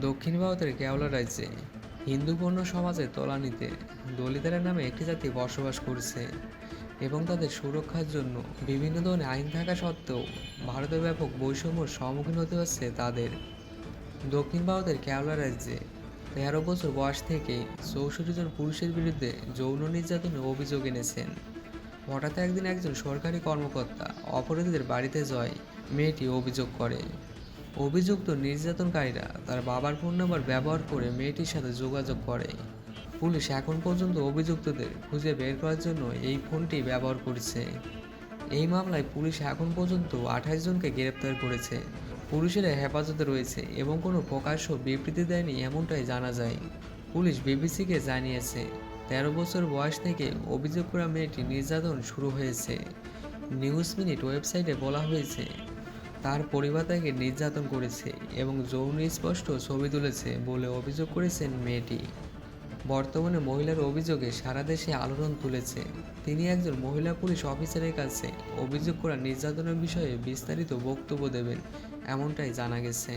দক্ষিণ ভারতের কেওলা রাজ্যে হিন্দুপূর্ণ সমাজের তলানিতে দলিতের নামে একটি জাতি বসবাস করছে এবং তাদের সুরক্ষার জন্য বিভিন্ন ধরনের আইন থাকা সত্ত্বেও ভারতে ব্যাপক বৈষম্যর সম্মুখীন হতে হচ্ছে তাদের। দক্ষিণ ভারতের কেওলা রাজ্যে তেরো বছর বয়স থেকে চৌষট্টি জন পুরুষের বিরুদ্ধে যৌন নির্যাতনের অভিযোগ এনেছেন। হঠাৎ একদিন একজন সরকারি কর্মকর্তা অপরাধীদের বাড়িতে যায়, মেয়েটি অভিযোগ করে। অভিযুক্ত নির্যাতনকারীরা তার বাবার ফোন নাম্বার ব্যবহার করে মেয়েটির সাথে যোগাযোগ করে। পুলিশ এখন পর্যন্ত অভিযুক্তদের খুঁজে বের করার জন্য এই ফোনটি ব্যবহার করছে। এই মামলায় পুলিশ এখন পর্যন্ত আঠাশ জনকে গ্রেপ্তার করেছে। পুলিশেরা হেফাজতে রয়েছে এবং কোনো প্রকাশ্য বিবৃতি দেয়নি এমনটাই জানা যায়। পুলিশ বিবিসিকে জানিয়েছে, তেরো বছর বয়স থেকে অভিযোগ করা মেয়েটি নির্যাতন শুরু হয়েছে। নিউজ মিনিট ওয়েবসাইটে বলা হয়েছে তার পরিবার তাকে নির্যাতন করেছে এবং যৌন স্পষ্ট ছবি তুলেছে বলে অভিযোগ করেছেন মেয়েটি। বর্তমানে মহিলার অভিযোগে সারা দেশে আলোড়ন তুলেছে। তিনি একজন মহিলা পুলিশ অফিসারের কাছে অভিযোগ করা নির্যাতনের বিষয়ে বিস্তারিত বক্তব্য দেবেন, এমনটাই জানা গেছে।